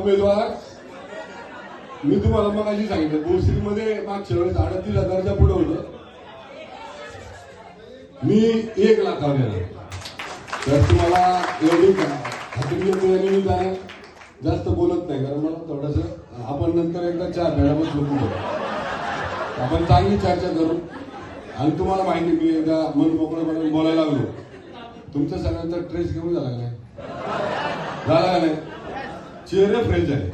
उमेदवार. मी तुम्हाला मग अशी सांगितलं भोसरीमध्ये मागच्या वेळेस अडतीस हजारच्या पुढे होतं. मी एक लाखावर गेलो तर तुम्हाला एवढी खात्री देतो जास्त बोलत नाही कारण मला थोडस आपण नंतर एकदा चहा प्यायला बसलो कुठे आपण चांगली चर्चा करू. आणि तुम्हाला माहिती मी एकदा मन मोकळेपणे बोलायला लागलो. तुमच्या सगळ्यांचा ट्रेस घेऊन झाला का नाही? झाला का नाही? चेहरे फ्रेश झाले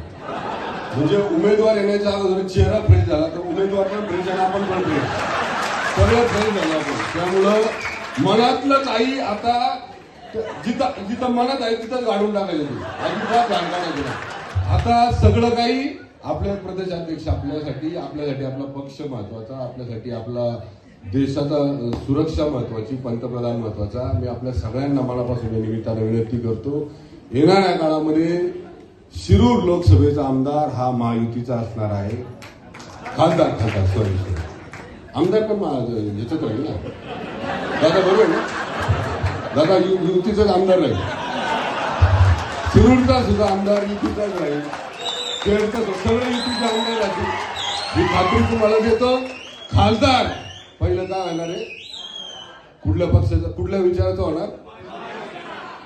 म्हणजे उमेदवार येण्याच्या अगोदर चेहरा फ्रेश झाला तर उमेदवार पण फ्रेश आणि आपण पण फ्रेश सगळं फ्रेश झालं आपण. त्यामुळं मनातलं काही आता जिथं जिथं मनात आहे तिथं गाडून टाकायचं अजिबात घाण आता सगळं काही आपल्या प्रदेशाध्यक्ष आपल्यासाठी आपल्यासाठी आपला पक्ष महत्त्वाचा आपल्यासाठी आपला देशाचा सुरक्षा महत्वाची पंतप्रधान महत्त्वाचा. मी आपल्या सगळ्यांना मनापासून या निमित्तानं विनंती करतो. येणाऱ्या काळामध्ये शिरूर लोकसभेचा आमदार हा महायुतीचा असणार आहे. खासदार खासदार सॉरी सॉरी आमदार पण याच्यात राहील ना. दादा बरोबर ना? दादा यु- युतीचाच आमदार राहील. शिरूरचा सुद्धा आमदार युतीचाच राहील. केरळचा सुद्धा सगळे आमदार राहतील मी खात्री तुम्हाला देतो खासदार पहिलं काय होणार आहे? कुठल्या पक्षाचा कुठल्या विचाराचा होणार?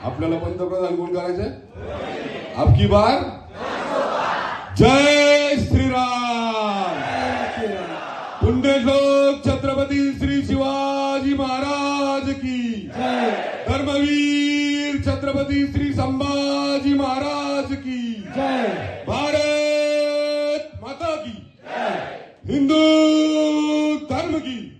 आपल्याला पंतप्रधान कोण करायचं आपकी बार? जय श्रीराम। पुण्यश्लोक छत्रपती श्री शिवाजी महाराज की। धर्मवीर छत्रपती श्री संभाजी महाराज की। भारत माता की। हिंदू धर्म की।